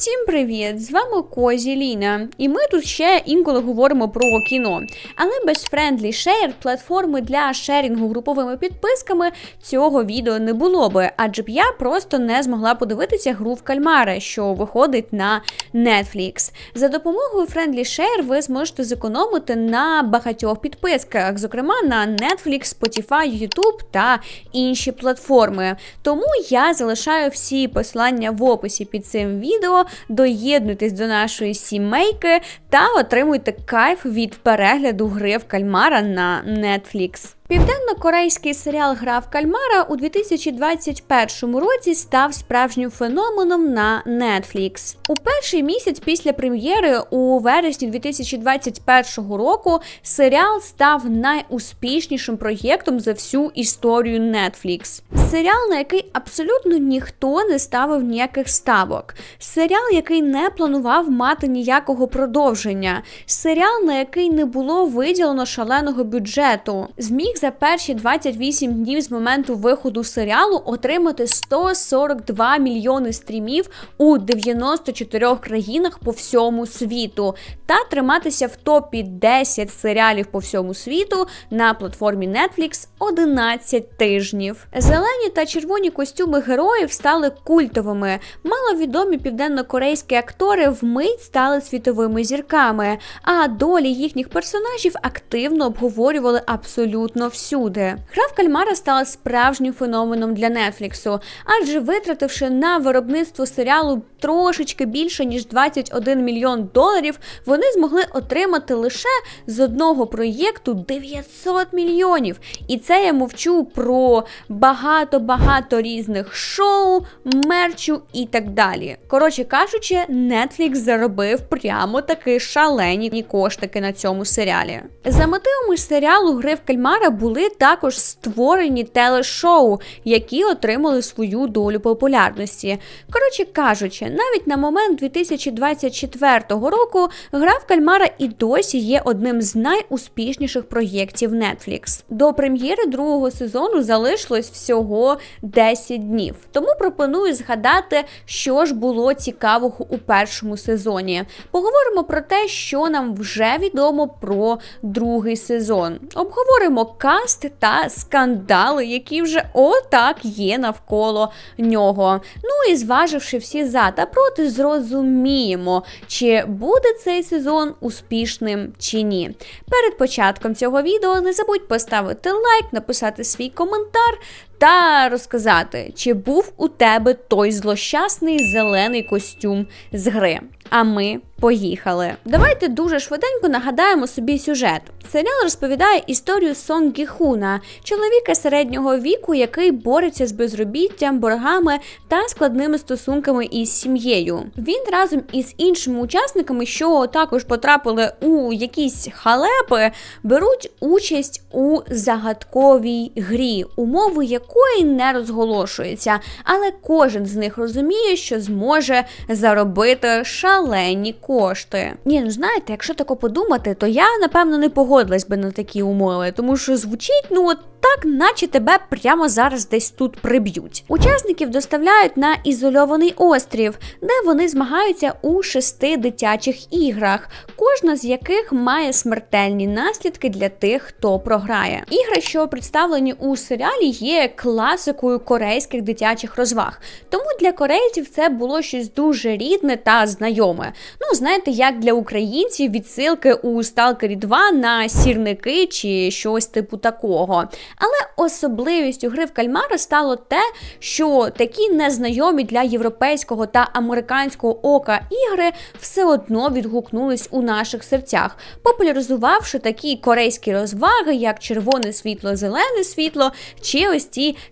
Всім привіт! З вами Козі Ліна, і ми тут ще інколи говоримо про кіно. Але без Friendly Share, платформи для шерінгу груповими підписками, цього відео не було би, адже б я просто не змогла подивитися гру в кальмара, що виходить на Netflix. За допомогою Friendly Share ви зможете зекономити на багатьох підписках, зокрема на Netflix, Spotify, YouTube та інші платформи. Тому я залишаю всі посилання в описі під цим відео. Доєднуйтесь до нашої сімейки та отримуйте кайф від перегляду гри в кальмара на Netflix. Південно-корейський серіал Гра в Кальмара у 2021 році став справжнім феноменом на Netflix. У перший місяць після прем'єри у вересні 2021 року серіал став найуспішнішим проєктом за всю історію Netflix. Серіал, на який абсолютно ніхто не ставив ніяких ставок. Серіал, який не планував мати ніякого продовження. Серіал, на який не було виділено шаленого бюджету. Зміг за перші 28 днів з моменту виходу серіалу отримати 142 мільйони стрімів у 94 країнах по всьому світу та триматися в топі 10 серіалів по всьому світу на платформі Netflix 11 тижнів. Зелені та червоні костюми героїв стали культовими. Маловідомі південно-корейські актори вмить стали світовими зірками, а долі їхніх персонажів активно обговорювали абсолютно всюди. Гра в кальмара стала справжнім феноменом для Нетфліксу, адже витративши на виробництво серіалу трошечки більше ніж 21 мільйон доларів, вони змогли отримати лише з одного проєкту 900 мільйонів. І це я мовчу про багато-багато різних шоу, мерчу і так далі. Коротше кажучи, Netflix заробив прямо таки шалені коштики на цьому серіалі. За мотивами серіалу Гри в кальмара були також створені телешоу, які отримали свою долю популярності. Коротше кажучи, навіть на момент 2024 року гра в кальмара і досі є одним з найуспішніших проєктів Netflix. До прем'єри другого сезону залишилось всього 10 днів. Тому пропоную згадати, що ж було цікавого у першому сезоні. Поговоримо про те, що нам вже відомо про другий сезон. Обговоримо каст та скандали, які вже отак є навколо нього. Ну і зваживши всі за та проти, зрозуміємо, чи буде цей сезон успішним чи ні. Перед початком цього відео не забудь поставити лайк, написати свій коментар. Та розказати, чи був у тебе той злощасний зелений костюм з гри. А ми поїхали. Давайте дуже швиденько нагадаємо собі сюжет. Серіал розповідає історію Сон Гіхуна, чоловіка середнього віку, який бореться з безробіттям, боргами та складними стосунками із сім'єю. Він разом із іншими учасниками, що також потрапили у якісь халепи, беруть участь у загадковій грі, умови якої не розголошуються, але кожен з них розуміє, що зможе заробити шалені кошти. Ні, ну знаєте, якщо тако подумати, то я напевно не погодилась би на такі умови, тому що звучить, ну от так, наче тебе прямо зараз десь тут приб'ють. Учасників доставляють на ізольований острів, де вони змагаються у шести дитячих іграх, кожна з яких має смертельні наслідки для тих, хто програє. Ігри, що представлені у серіалі, є класикою корейських дитячих розваг. Тому для корейців це було щось дуже рідне та знайоме. Ну, знаєте, як для українців відсилки у Сталкері 2 на сірники чи щось типу такого. Але особливістю гри в кальмара стало те, що такі незнайомі для європейського та американського ока ігри все одно відгукнулись у наших серцях, популяризувавши такі корейські розваги, як червоне світло, зелене світло, чи ось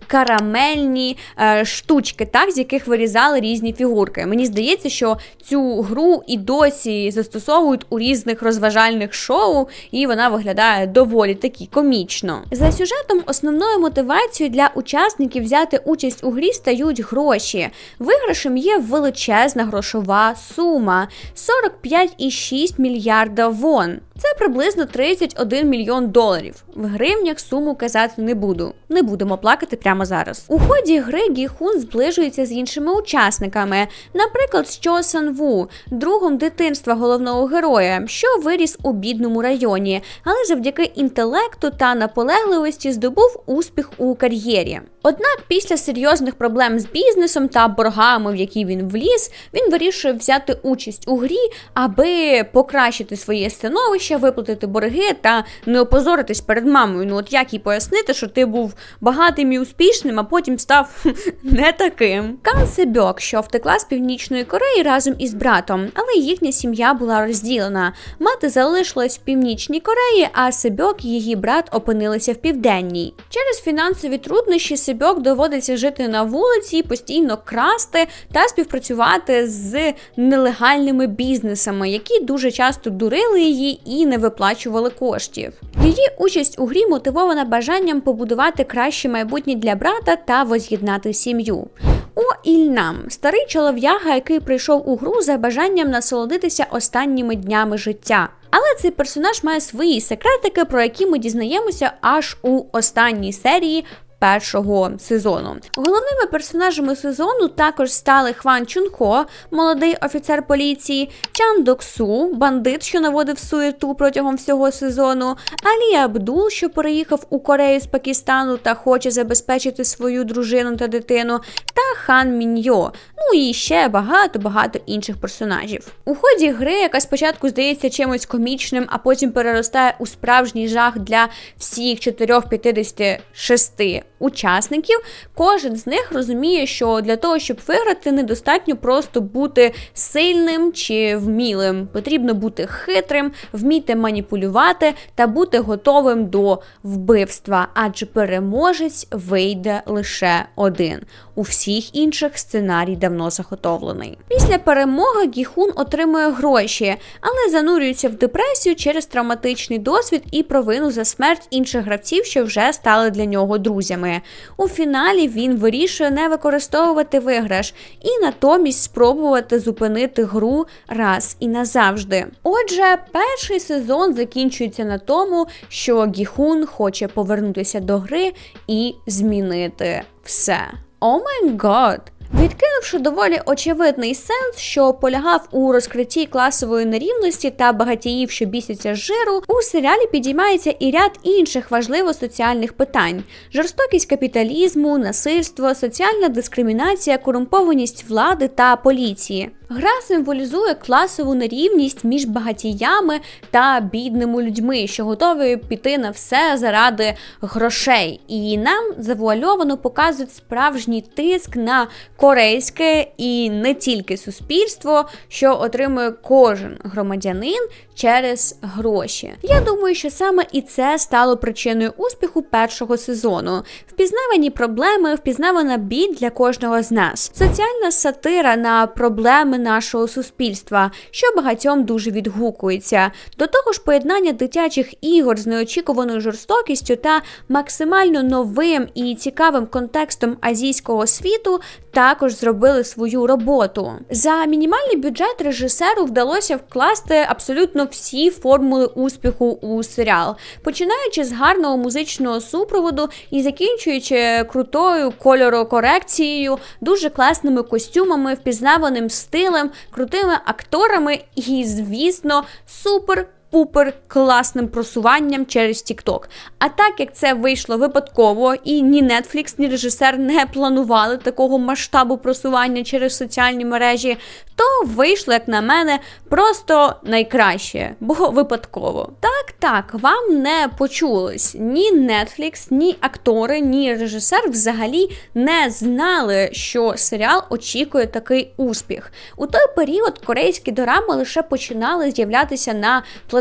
карамельні е, штучки, так, з яких вирізали різні фігурки. Мені здається, що цю гру і досі застосовують у різних розважальних шоу, і вона виглядає доволі таки комічно. За сюжетом основною мотивацією для учасників взяти участь у грі стають гроші. Виграшем є величезна грошова сума 45,6 мільярда вон. Це приблизно 31 мільйон доларів. В гривнях суму казати не буду. Не будемо плакати прямо зараз. У ході гри Гіхун зближується з іншими учасниками, наприклад, з Чо Сан Ву, другом дитинства головного героя, що виріс у бідному районі, але завдяки інтелекту та наполегливості здобув успіх у кар'єрі. Однак після серйозних проблем з бізнесом та боргами, в які він вліз, він вирішує взяти участь у грі, аби покращити своє становище, виплатити борги та не опозоритись перед мамою. Ну от як їй пояснити, що ти був багатим і успішним, а потім став не таким. Кан Себьок, що втекла з північної Кореї разом із братом, але їхня сім'я була розділена. Мати залишилась в північній Кореї, а Себьок і її брат опинилися в південній. Через фінансові труднощі Себьок доводиться жити на вулиці, постійно красти та співпрацювати з нелегальними бізнесами, які дуже часто дурили її і не виплачували коштів. Її участь у грі мотивована бажанням побудувати краще майбутнє для брата та воз'єднати сім'ю. О Ільнам старий чолов'яга, який прийшов у гру за бажанням насолодитися останніми днями життя. Але цей персонаж має свої секретики, про які ми дізнаємося аж у останній серії першого сезону. Головними персонажами сезону також стали Хван Чунхо, молодий офіцер поліції, Чан Доксу, бандит, що наводив суєту протягом всього сезону, Алі Абдул, що переїхав у Корею з Пакистану та хоче забезпечити свою дружину та дитину, та Хан Міньо. Ну і ще багато-багато інших персонажів. У ході гри, яка спочатку здається чимось комічним, а потім переростає у справжній жах для всіх 4-56 учасників, кожен з них розуміє, що для того, щоб виграти, недостатньо просто бути сильним чи вмілим. Потрібно бути хитрим, вміти маніпулювати та бути готовим до вбивства, адже переможець вийде лише один. У всіх інших сценарій давно заготовлений. Після перемоги Гіхун отримує гроші, але занурюється в депресію через травматичний досвід і провину за смерть інших гравців, що вже стали для нього друзями. У фіналі він вирішує не використовувати виграш і натомість спробувати зупинити гру раз і назавжди. Отже, перший сезон закінчується на тому, що Гіхун хоче повернутися до гри і змінити все. oh my god. Відкинувши доволі очевидний сенс, що полягав у розкритті класової нерівності та багатіїв, що бісяться з жиру, у серіалі підіймається і ряд інших важливо соціальних питань: жорстокість капіталізму, насильство, соціальна дискримінація, корумпованість влади та поліції. Гра символізує класову нерівність між багатіями та бідними людьми, що готові піти на все заради грошей. І нам завуальовано показують справжній тиск на корейське і не тільки суспільство, що отримує кожен громадянин через гроші. Я думаю, що саме і це стало причиною успіху першого сезону. Впізнавані проблеми, впізнавана біль для кожного з нас. Соціальна сатира на проблеми нашого суспільства, що багатьом дуже відгукується. До того ж, поєднання дитячих ігор з неочікуваною жорстокістю та максимально новим і цікавим контекстом азійського світу також зробили свою роботу. За мінімальний бюджет режисеру вдалося вкласти абсолютно всі формули успіху у серіал, починаючи з гарного музичного супроводу і закінчуючи крутою кольорокорекцією, дуже класними костюмами, впізнаваним стилем, крутими акторами і, звісно, супер пупер класним просуванням через TikTok. А так як це вийшло випадково, і ні Netflix, ні режисер не планували такого масштабу просування через соціальні мережі, то вийшло, як на мене, просто найкраще, бо випадково. Так, так, вам не почулось. Ні Netflix, ні актори, ні режисер взагалі не знали, що серіал очікує такий успіх. У той період корейські дорами лише починали з'являтися на платформі,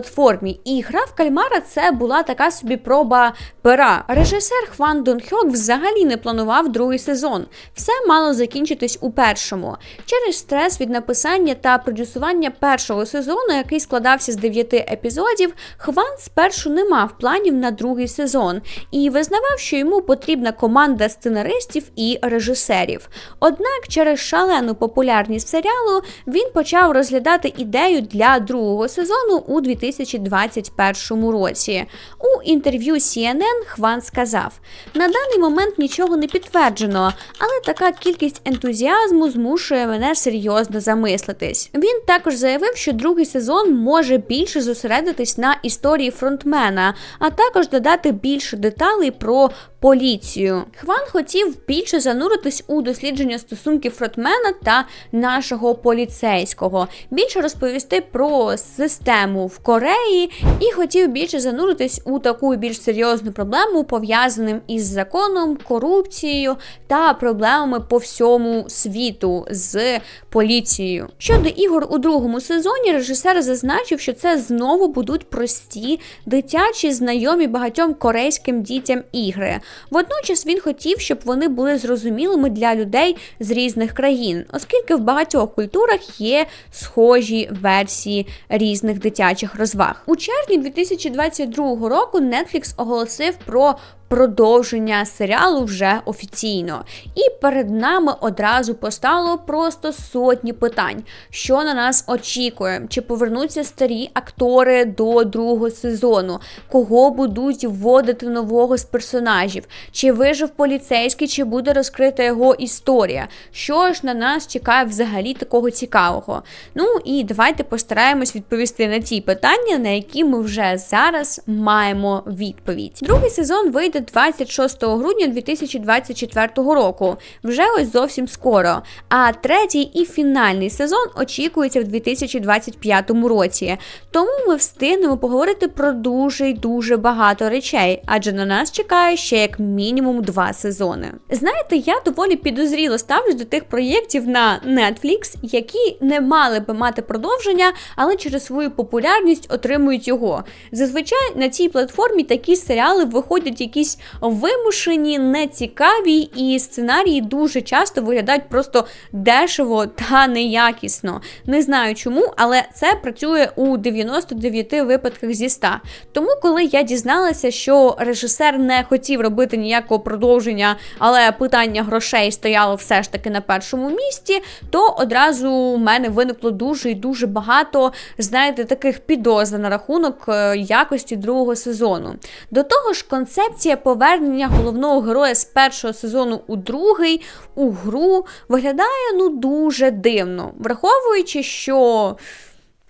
і гра в кальмара це була така собі проба пера. Режисер Хван Дон Хьок взагалі не планував другий сезон. Все мало закінчитись у першому. Через стрес від написання та продюсування першого сезону, який складався з дев'яти епізодів, Хван спершу не мав планів на другий сезон і визнавав, що йому потрібна команда сценаристів і режисерів. Однак, через шалену популярність серіалу він почав розглядати ідею для другого сезону у 2000 2021 році. У інтерв'ю CNN Хван сказав: на даний момент нічого не підтверджено, але така кількість ентузіазму змушує мене серйозно замислитись. Він також заявив, що другий сезон може більше зосередитись на історії фронтмена, а також додати більше деталей про поліцію. Хван хотів більше зануритись у дослідження стосунків фронтмена та нашого поліцейського, більше розповісти про систему в Кореї і хотів більше зануритись у таку більш серйозну проблему, пов'язаним із законом, корупцією та проблемами по всьому світу з поліцією. Щодо ігор у другому сезоні, режисер зазначив, що це знову будуть прості, дитячі, знайомі багатьом корейським дітям ігри. Водночас він хотів, щоб вони були зрозумілими для людей з різних країн, оскільки в багатьох культурах є схожі версії різних дитячих розваг. У червні 2022 року Netflix оголосив про продовження серіалу вже офіційно. І перед нами одразу постало просто сотні питань, що на нас очікує, чи повернуться старі актори до другого сезону, кого будуть вводити нового з персонажів, чи вижив поліцейський, чи буде розкрита його історія. Що ж на нас чекає взагалі такого цікавого? Ну і давайте постараємось відповісти на ті питання, на які ми вже зараз маємо відповідь. Другий сезон вийде 26 грудня 2024 року, вже ось зовсім скоро. А третій і фінальний сезон очікується в 2025 році. Тому ми встигнемо поговорити про дуже й дуже багато речей, адже на нас чекає ще як мінімум два сезони. Знаєте, я доволі підозріло ставлюсь до тих проєктів на Netflix, які не мали би мати продовження, але через свою популярність отримують його. Зазвичай на цій платформі такі серіали виходять якісь вимушені, нецікаві, і сценарії дуже часто виглядають просто дешево та неякісно. Не знаю чому, але це працює у 99 випадках зі 100. Тому, коли я дізналася, що режисер не хотів робити ніякого продовження, але питання грошей стояло все ж таки на першому місці, то одразу в мене виникло дуже і дуже багато, знаєте, таких підозр на рахунок е, якості другого сезону. До того ж, концепція повернення головного героя з першого сезону у другий у гру виглядає ну дуже дивно, враховуючи, що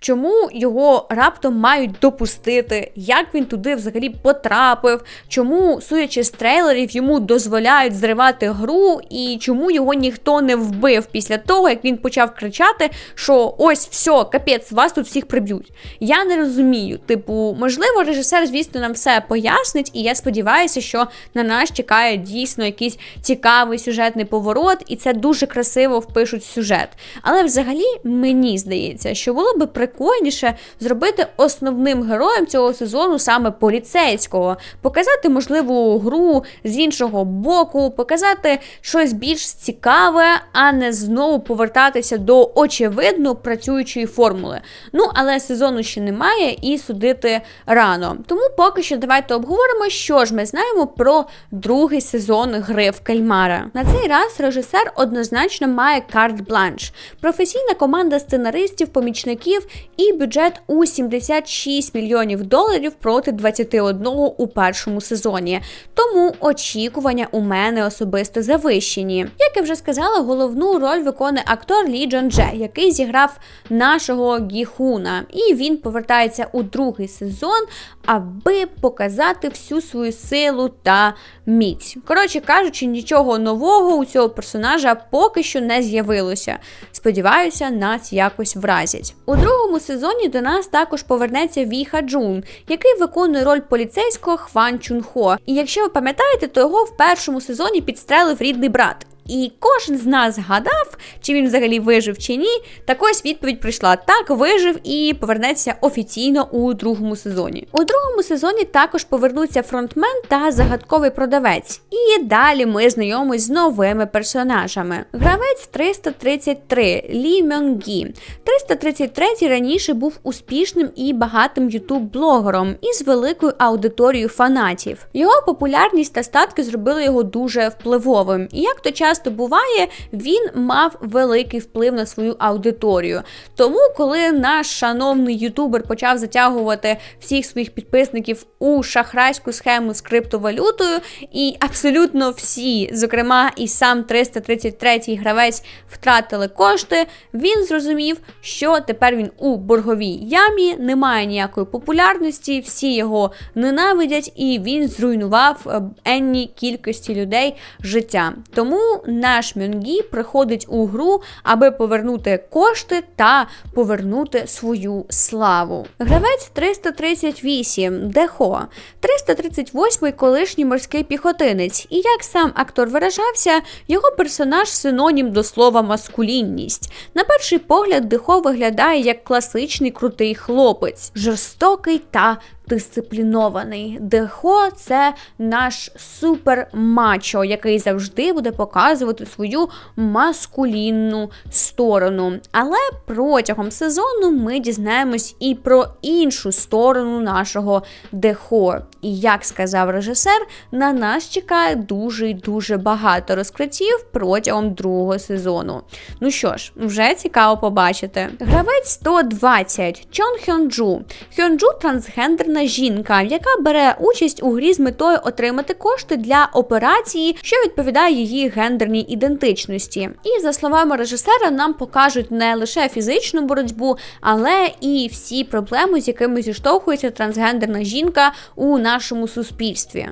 Чому його раптом мають допустити, як він туди взагалі потрапив, чому, судячи з трейлерів, йому дозволяють зривати гру, і чому його ніхто не вбив після того, як він почав кричати, що ось все, капець, вас тут всіх приб'ють. Я не розумію. Типу, можливо, режисер, звісно, нам все пояснить, і я сподіваюся, що на нас чекає дійсно якийсь цікавий сюжетний поворот, і це дуже красиво впишуть в сюжет. Але взагалі мені здається, що було би прикольно прикольніше зробити основним героєм цього сезону саме поліцейського, показати можливу гру з іншого боку, показати щось більш цікаве, а не знову повертатися до очевидно працюючої формули. Ну, але сезону ще немає і судити рано. Тому поки що давайте обговоримо, що ж ми знаємо про другий сезон гри в кальмара. На цей раз режисер однозначно має карт-бланш. Професійна команда сценаристів, помічників і бюджет у 76 мільйонів доларів проти 21 у першому сезоні. Тому очікування у мене особисто завищені. Як я вже сказала, головну роль виконує актор Лі Джон Дже, який зіграв нашого Гіхуна, і він повертається у другий сезон, аби показати всю свою силу та міць. Коротше кажучи, нічого нового у цього персонажа поки що не з'явилося. Сподіваюся, нас якось вразять. У другому сезоні до нас також повернеться Віха Джун, який виконує роль поліцейського Хван Чунхо. І якщо ви пам'ятаєте, то його в першому сезоні підстрелив рідний брат. І кожен з нас згадав, чи він взагалі вижив чи ні. Так ось відповідь прийшла: так, вижив і повернеться офіційно у другому сезоні. У другому сезоні також повернуться фронтмен та загадковий продавець. І далі ми знайомимось з новими персонажами. Гравець 333 Лі Мьонгі. 333 раніше був успішним і багатим ютуб-блогером із великою аудиторією фанатів. Його популярність та статки зробили його дуже впливовим. І як то час часто буває, він мав великий вплив на свою аудиторію. Тому, коли наш шановний ютубер почав затягувати всіх своїх підписників у шахрайську схему з криптовалютою, і абсолютно всі, зокрема, і сам 333-й гравець втратили кошти, він зрозумів, що тепер він у борговій ямі, немає ніякої популярності, всі його ненавидять, і він зруйнував е, енні кількості людей життя. Тому наш Мьонгі приходить у гру, аби повернути кошти та повернути свою славу. Гравець 338 Дехо, 338-й колишній морський піхотинець. І як сам актор виражався, його персонаж синонім до слова маскулінність. На перший погляд, Дехо виглядає як класичний крутий хлопець, жорстокий та дисциплінований. Дехо це наш супер мачо, який завжди буде показувати свою маскулінну сторону. Але протягом сезону ми дізнаємось і про іншу сторону нашого Дехо. І як сказав режисер, на нас чекає дуже і дуже багато розкриттів протягом другого сезону. Ну що ж, вже цікаво побачити. Гравець 120 Чон Хьонджу. Хьонджу трансгендерна жінка, яка бере участь у грі з метою отримати кошти для операції, що відповідає її гендерній ідентичності. І за словами режисера, нам покажуть не лише фізичну боротьбу, але і всі проблеми, з якими зіштовхується трансгендерна жінка у нашому суспільстві.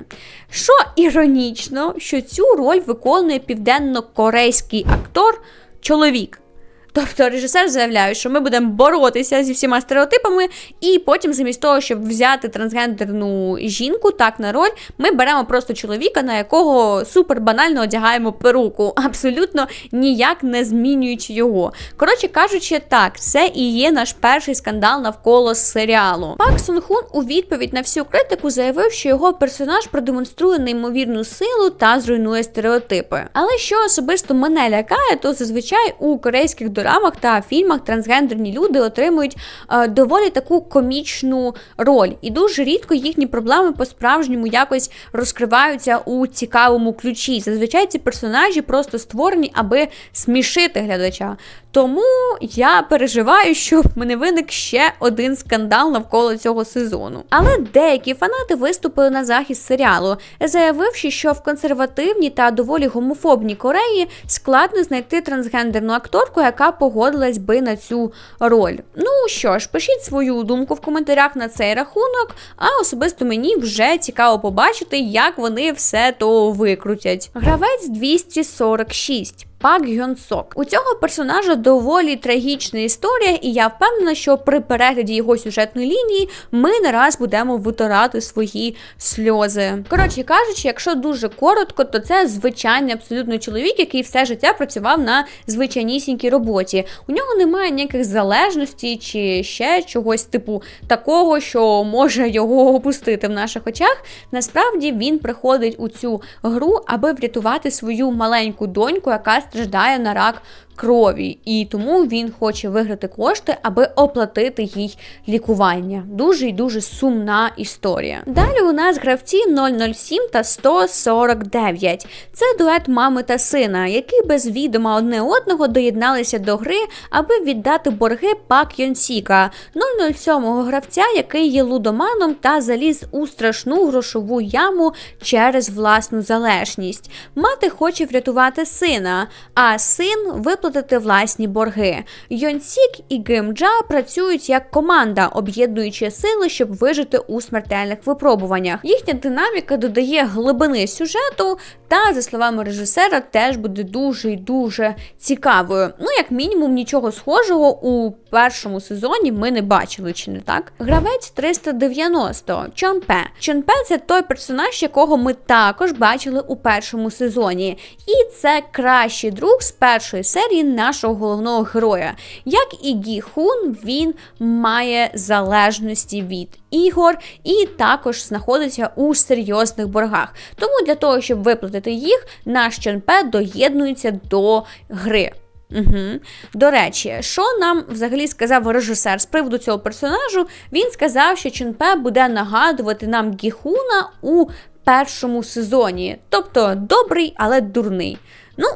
Що іронічно, що цю роль виконує південно-корейський актор чоловік. Тобто режисер заявляє, що ми будемо боротися зі всіма стереотипами, і потім, замість того, щоб взяти трансгендерну жінку так на роль, ми беремо просто чоловіка, на якого супер банально одягаємо перуку, абсолютно ніяк не змінюючи його. Коротше кажучи, так, це і є наш перший скандал навколо серіалу. Пак Сон Хун у відповідь на всю критику заявив, що його персонаж продемонструє неймовірну силу та зруйнує стереотипи. Але що особисто мене лякає, то зазвичай у корейських дорамах та фільмах трансгендерні люди отримують е, доволі таку комічну роль, і дуже рідко їхні проблеми по-справжньому якось розкриваються у цікавому ключі. Зазвичай ці персонажі просто створені, аби смішити глядача. Тому я переживаю, щоб мене виник ще один скандал навколо цього сезону. Але деякі фанати виступили на захист серіалу, заявивши, що в консервативній та доволі гомофобній Кореї складно знайти трансгендерну акторку, яка погодилась би на цю роль. Ну що ж, пишіть свою думку в коментарях на цей рахунок, а особисто мені вже цікаво побачити, як вони все то викрутять. Гравець 246. Пак Гьон Сок. У цього персонажа доволі трагічна історія, і я впевнена, що при перегляді його сюжетної лінії ми не раз будемо витирати свої сльози. Коротше кажучи, якщо дуже коротко, то це звичайний абсолютно чоловік, який все життя працював на звичайнісінькій роботі. У нього немає ніяких залежностей чи ще чогось типу такого, що може його опустити в наших очах. Насправді він приходить у цю гру, аби врятувати свою маленьку доньку, яка страждає на рак крові, і тому він хоче виграти кошти, аби оплатити їй лікування. Дуже і дуже сумна історія. Далі у нас гравці 007 та 149. Це дует мами та сина, які без відома одне одного доєдналися до гри, аби віддати борги Пак Йонсіка, 007-го гравця, який є лудоманом та заліз у страшну грошову яму через власну залежність. Мати хоче врятувати сина, а син виплатити власні борги. Йонсік і Гимджа працюють як команда, об'єднуючи сили, щоб вижити у смертельних випробуваннях. Їхня динаміка додає глибини сюжету, та, за словами режисера, теж буде дуже і дуже цікавою. Ну, як мінімум, нічого схожого у першому сезоні ми не бачили, чи не так? Гравець 390 Чонпе. Чонпе це той персонаж, якого ми також бачили у першому сезоні. І це кращий друг з першої серії нашого головного героя. Як і Гі Хун, він має залежності від ігор і також знаходиться у серйозних боргах. Тому для того, щоб виплатити їх, наш Чонпе доєднується до гри. Угу. До речі, що нам взагалі сказав режисер з приводу цього персонажу? Він сказав, що Чунпе буде нагадувати нам Гіхуна у першому сезоні. Тобто добрий, але дурний. Ну,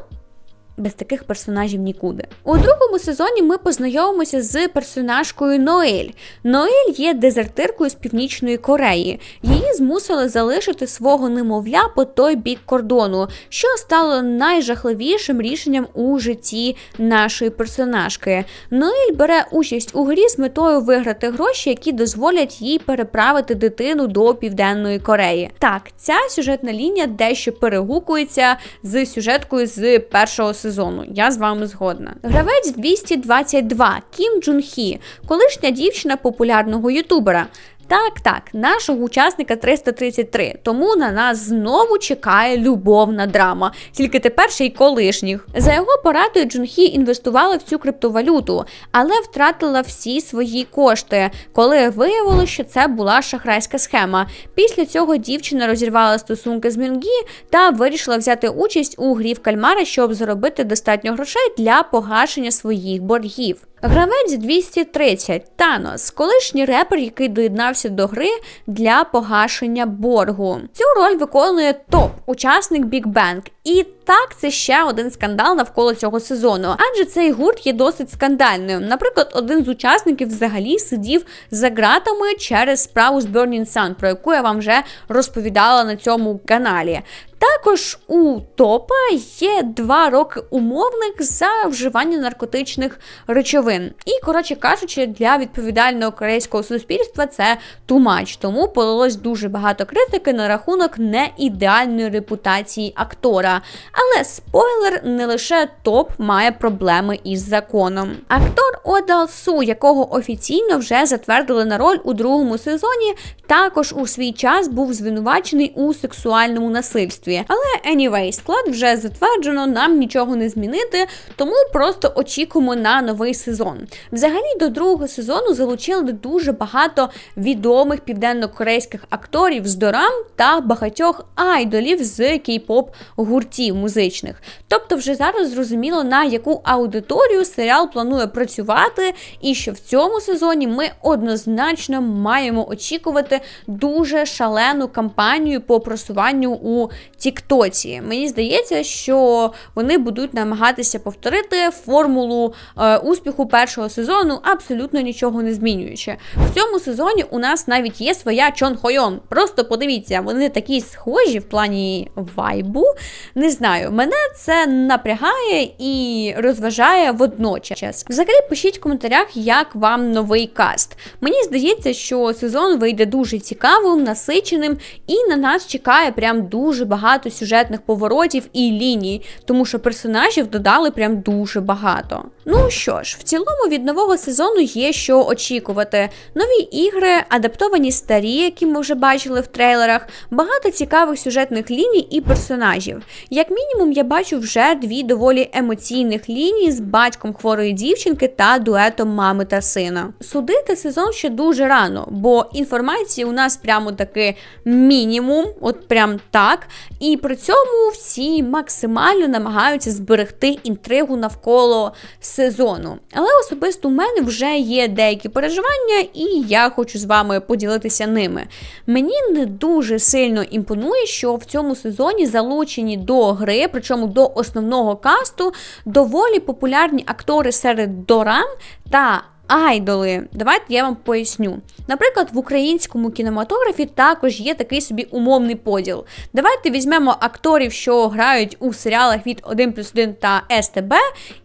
без таких персонажів нікуди. У другому сезоні ми познайомимося з персонажкою Ноель. Ноель є дезертиркою з північної Кореї. Її змусили залишити свого немовля по той бік кордону, що стало найжахливішим рішенням у житті нашої персонажки. Ноель бере участь у грі з метою виграти гроші, які дозволять їй переправити дитину до Південної Кореї. Так, ця сюжетна лінія дещо перегукується з сюжеткою з першого сезону. Я з вами згодна. Гравець 222 Кім Джун Хі, колишня дівчина популярного ютубера. Так, так, нашого учасника 333, тому на нас знову чекає любовна драма, тільки тепер ще й колишніх. За його порадою Джунхі інвестувала в цю криптовалюту, але втратила всі свої кошти, коли виявилося, що це була шахрайська схема. Після цього дівчина розірвала стосунки з Мінгі та вирішила взяти участь у грі в кальмара, щоб заробити достатньо грошей для погашення своїх боргів. Гравець 230 Танос, колишній репер, який доєднався до гри для погашення боргу. Цю роль виконує топ, учасник Big Bang. І так, це ще один скандал навколо цього сезону, адже цей гурт є досить скандальним. Наприклад, один з учасників взагалі сидів за ґратами через справу з Burning Sun, про яку я вам вже розповідала на цьому каналі. Також у топа є два роки умовних за вживання наркотичних речовин. І, коротше кажучи, для відповідального корейського суспільства це тумач. Тому полилось дуже багато критики на рахунок неідеальної репутації актора. Але спойлер, не лише топ має проблеми із законом. Актор Одал Су, якого офіційно вже затвердили на роль у другому сезоні, також у свій час був звинувачений у сексуальному насильстві. Але anyway, склад вже затверджено, нам нічого не змінити, тому просто очікуємо на новий сезон. Взагалі до другого сезону залучили дуже багато відомих південно-корейських акторів з дорам та багатьох айдолів з кей-поп гуртів музичних. Тобто, вже зараз зрозуміло на яку аудиторію серіал планує працювати, і що в цьому сезоні ми однозначно маємо очікувати дуже шалену кампанію по просуванню у Тіктоці. Мені здається, що вони будуть намагатися повторити формулу е, успіху першого сезону, абсолютно нічого не змінюючи. В цьому сезоні у нас навіть є своя Чон Хойон. Просто подивіться, вони такі схожі в плані вайбу. Не знаю, мене це напрягає і розважає водночас. Взагалі, пишіть в коментарях, як вам новий каст. Мені здається, що сезон вийде дуже цікавим, насиченим, і на нас чекає прям дуже багато сюжетних поворотів і ліній, тому що персонажів додали прям дуже багато. Ну що ж, в цілому від нового сезону є що очікувати. Нові ігри, адаптовані старі, які ми вже бачили в трейлерах, багато цікавих сюжетних ліній і персонажів. Як мінімум, я бачу вже дві доволі емоційних лінії з батьком хворої дівчинки та дуетом мами та сина. Судити сезон ще дуже рано, бо інформації у нас прямо таки мінімум, от прям так. І при цьому всі максимально намагаються зберегти інтригу навколо сезону. Але особисто у мене вже є деякі переживання, і я хочу з вами поділитися ними. Мені не дуже сильно імпонує, що в цьому сезоні залучені до гри, причому до основного касту, доволі популярні актори серед дорам та айдоли. Давайте я вам поясню. Наприклад, в українському кінематографі також є такий собі умовний поділ. Давайте візьмемо акторів, що грають у серіалах від 1 плюс 1 та СТБ,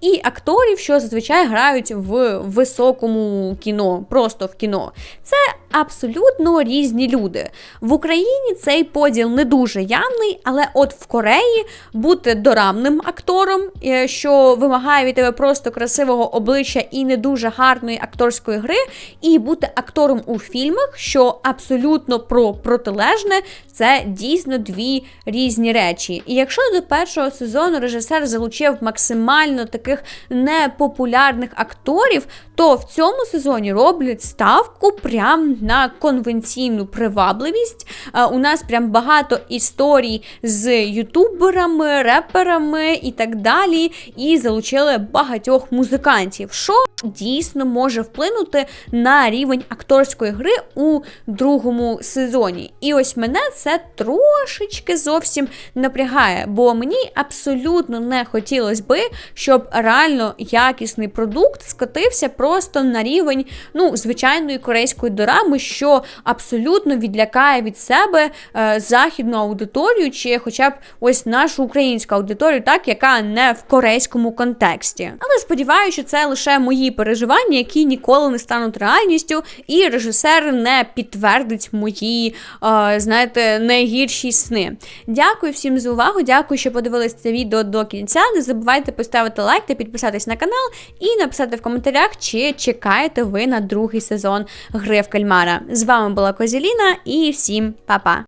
і акторів, що зазвичай грають в високому кіно, просто в кіно. Це абсолютно різні люди. В Україні цей поділ не дуже явний, але от в Кореї бути дорамним актором, е, що вимагає від тебе просто красивого обличчя і не дуже гарної акторської гри, і бути актором у фільмах, що абсолютно про протилежне, це дійсно дві різні речі. І якщо до першого сезону режисер залучив максимально таких непопулярних акторів, то в цьому сезоні роблять ставку прям на конвенційну привабливість. У нас прям багато історій з ютуберами, реперами і так далі. І залучили багатьох музикантів. Що дійсно може вплинути на рівень акторської гри у другому сезоні. І ось мене це трошечки зовсім напрягає, бо мені абсолютно не хотілося би, щоб реально якісний продукт скотився просто на рівень ну, звичайної корейської дорами, що абсолютно відлякає від себе е, західну аудиторію, чи хоча б ось нашу українську аудиторію, так яка не в корейському контексті. Але сподіваюся, що це лише мої переживання, які ніколи не стануть реальністю, і режисер не підтвердить мої, е, знаєте, найгірші сни. Дякую всім за увагу. Дякую, що подивились це відео до кінця. Не забувайте поставити лайк та підписатись на канал і написати в коментарях, чи чекаєте ви на другий сезон гри в кальмара. З вами була Козіліна і всім па-па!